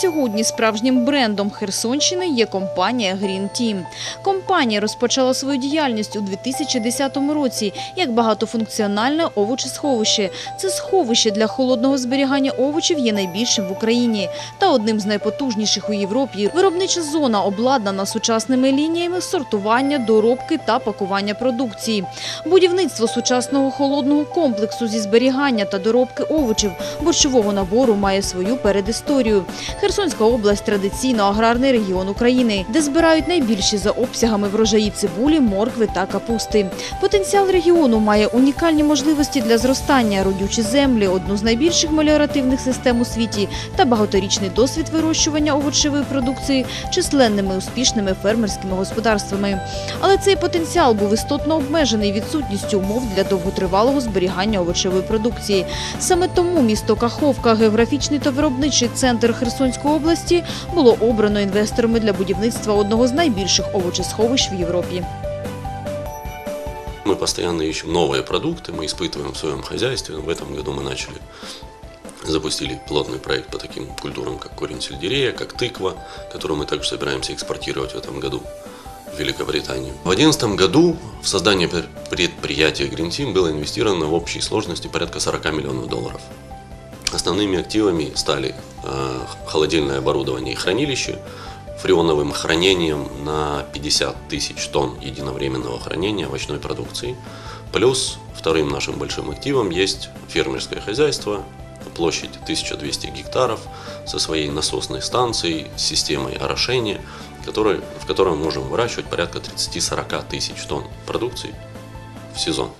сьогодні справжнім брендом Херсонщини є компанія Green Team. Компанія розпочала свою діяльність у 2010 році як багатофункціональне овочесховище. Це сховище для холодного зберігання овочів є найбільшим в Україні та одним з найпотужніших у Європі. Виробнича зона обладнана сучасними лініями сортування, доробки та пакування продукції. Будівництво сучасного холодного комплексу зі зберігання та доробки овочів борщового набору має свою передісторію. Херсонська область традиційно аграрний регіон України, де збирають найбільші за обсягами врожаї цибулі, моркви та капусти. Потенціал регіону має унікальні можливості для зростання, родючі землі, одну з найбільших меліоративних систем у світі та багаторічний досвід вирощування овочевої продукції численними успішними фермерськими господарствами. Але цей потенціал був істотно обмежений відсутністю умов для довготривалого зберігання овочевої продукції. Саме тому місто Каховка, географічний та виробничий центр Херсонської області, було обрано інвесторами для будівництва одного з найбільших овочесховищ в Європі. Мы постоянно ищем новые продукты, мы испытываем в своем хозяйстве. В этом году мы начали, запустили пилотный проект по таким культурам, как корень сельдерея, как тыква, которую мы также собираемся экспортировать в этом году в Великобританию. В 2011 году в создание пер- предприятия Green Team было инвестировано в общей сложности порядка 40 миллионов долларов. Основными активами стали э, холодильное оборудование и хранилище, фреоновым хранением на 50 тысяч тонн единовременного хранения овощной продукции. Плюс вторым нашим большим активом есть фермерское хозяйство, площадь 1200 гектаров со своей насосной станцией, системой орошения, который, в мы можем выращивать порядка 30-40 тысяч тонн продукции в сезон.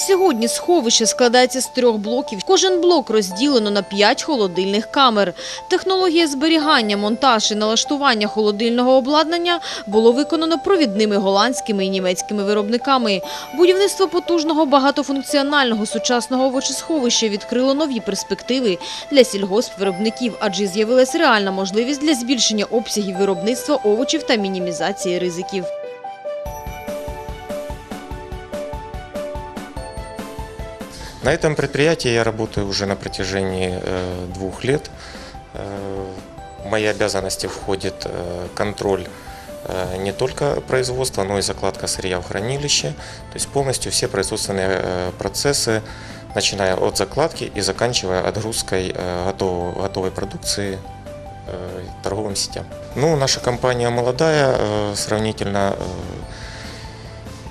Сьогодні сховище складається з трьох блоків. Кожен блок розділено на п'ять холодильних камер. Технологія зберігання, монтаж і налаштування холодильного обладнання було виконано провідними голландськими і німецькими виробниками. Будівництво потужного багатофункціонального сучасного овочесховища відкрило нові перспективи для сільгоспвиробників, адже з'явилась реальна можливість для збільшення обсягів виробництва овочів та мінімізації ризиків. На этом предприятии я работаю уже на протяжении э, двух лет. Э, в мои обязанности входит э, контроль не только производства, но и закладка сырья в хранилище. То есть полностью все производственные процессы, начиная от закладки и заканчивая отгрузкой готовой продукции торговым сетям. Ну, наша компания молодая, сравнительно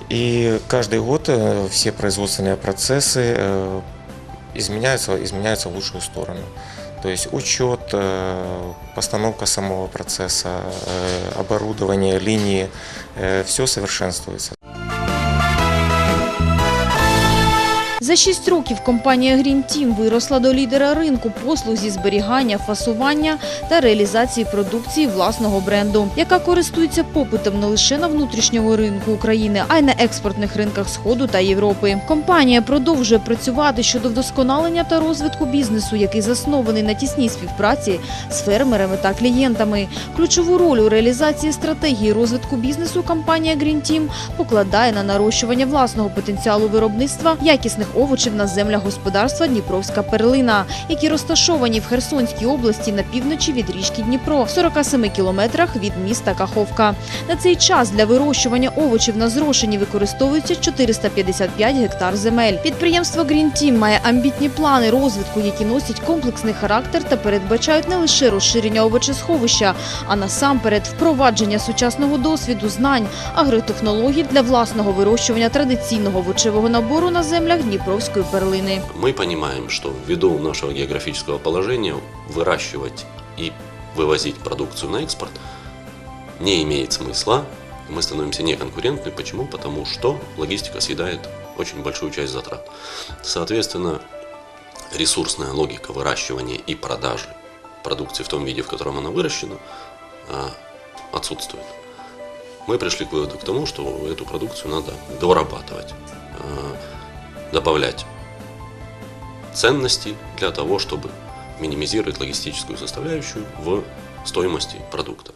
и каждый год э, все производственные процессы э, изменяются, изменяются в лучшую сторону. То есть учет, э, постановка самого процесса, э, оборудование, линии, все совершенствуется. За шість років компанія Green Team виросла до лідера ринку послуг зі зберігання, фасування та реалізації продукції власного бренду, яка користується попитом не лише на внутрішньому ринку України, а й на експортних ринках Сходу та Європи. Компанія продовжує працювати щодо вдосконалення та розвитку бізнесу, який заснований на тісній співпраці з фермерами та клієнтами. Ключову роль у реалізації стратегії розвитку бізнесу компанія Green Team покладає на нарощування власного потенціалу виробництва якісних овочів на землях господарства Дніпровська перлина, які розташовані в Херсонській області на півночі від річки Дніпро, в 47 кілометрах від міста Каховка. На цей час для вирощування овочів на зрошенні використовується 455 гектар земель. Підприємство Green Team має амбітні плани розвитку, які носять комплексний характер та передбачають не лише розширення овочесховища, а насамперед впровадження сучасного досвіду, знань, агротехнологій для власного вирощування традиційного овочевого набору на землях Дніпровської перлини. Мы понимаем, что ввиду нашего географического положения выращивать и вывозить продукцию на экспорт не имеет смысла. Мы становимся неконкурентны. Почему? Потому что логистика съедает очень большую часть затрат. Соответственно, ресурсная логика выращивания и продажи продукции в том виде, в котором она выращена, а, отсутствует. Мы пришли к выводу к тому, что эту продукцию надо дорабатывать, а, добавлять ценности для того, чтобы минимизировать логистическую составляющую в стоимости продукта.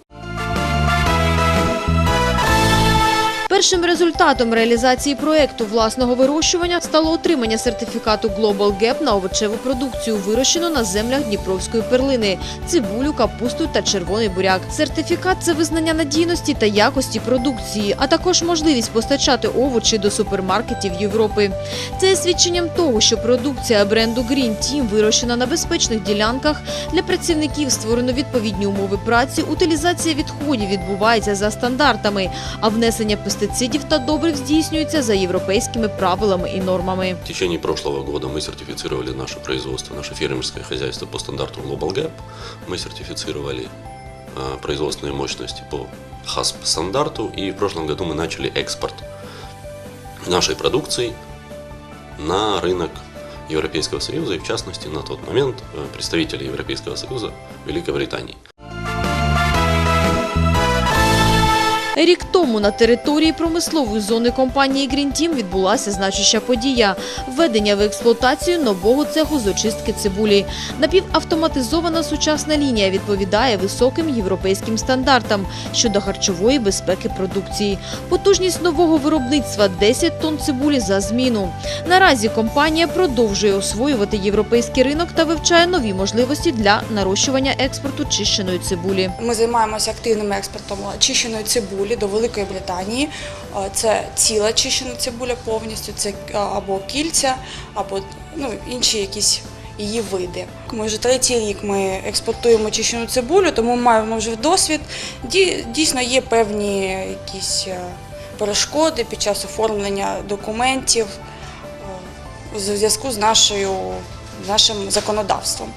Першим результатом реалізації проекту власного вирощування стало отримання сертифікату Global Gap на овочеву продукцію, вирощену на землях Дніпровської перлини – цибулю, капусту та червоний буряк. Сертифікат – це визнання надійності та якості продукції, а також можливість постачати овочі до супермаркетів Європи. Це є свідченням того, що продукція бренду Green Team вирощена на безпечних ділянках, для працівників створено відповідні умови праці, утилізація відходів відбувається за стандартами, а внесення пестицидів та добрив здійснюється за європейськими правилами і нормами. В течение прошлого года мы сертифицировали наше производство, наше фермерское хозяйство по стандарту Global Gap. Мы сертифицировали э, производственные мощности по HASP стандарту. И в прошлом году мы начали экспорт нашей продукции на рынок Европейского Союза и в частности на тот момент э, представители Европейского Союза Великобритании. Рік тому на території промислової зони компанії Team відбулася значуща подія – введення в експлуатацію нового цеху з очистки цибулі. Напівавтоматизована сучасна лінія відповідає високим європейським стандартам щодо харчової безпеки продукції. Потужність нового виробництва – 10 тонн цибулі за зміну. Наразі компанія продовжує освоювати європейський ринок та вивчає нові можливості для нарощування експорту чищеної цибулі. Ми займаємося активним експортом чищеної цибулі до Великої Британії. Е, Це ціла чищена цибуля повністю, це е, або кільця, або ну, інші якісь її види. Ми вже третій рік ми експортуємо чищену цибулю, тому маємо вже досвід. Дійсно є певні якісь е, перешкоди під час оформлення документів у зв'язку з нашою нашим законодавством.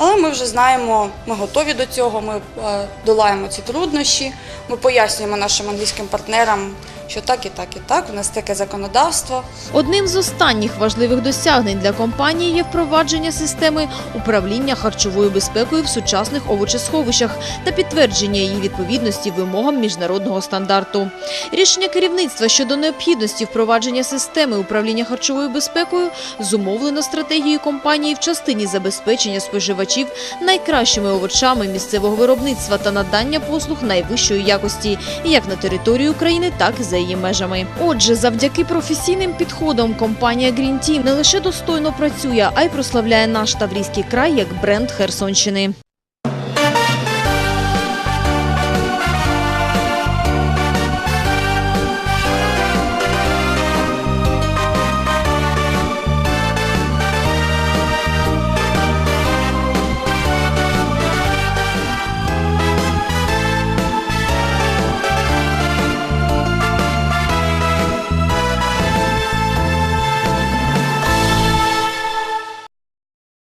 Але ми вже знаємо, ми готові до цього, ми е, долаємо ці труднощі, ми пояснюємо нашим англійським партнерам, що так і так, і так, у нас таке законодавство. Одним з останніх важливих досягнень для компанії є впровадження системи управління харчовою безпекою в сучасних овочесховищах та підтвердження її відповідності вимогам міжнародного стандарту. Рішення керівництва щодо необхідності впровадження системи управління харчовою безпекою зумовлено стратегією компанії в частині забезпечення споживачів найкращими овочами місцевого виробництва та надання послуг найвищої якості як на території України, так і за її межами. Отже, завдяки професійним підходам компанія Green Team не лише достойно працює, а й прославляє наш Таврійський край як бренд Херсонщини.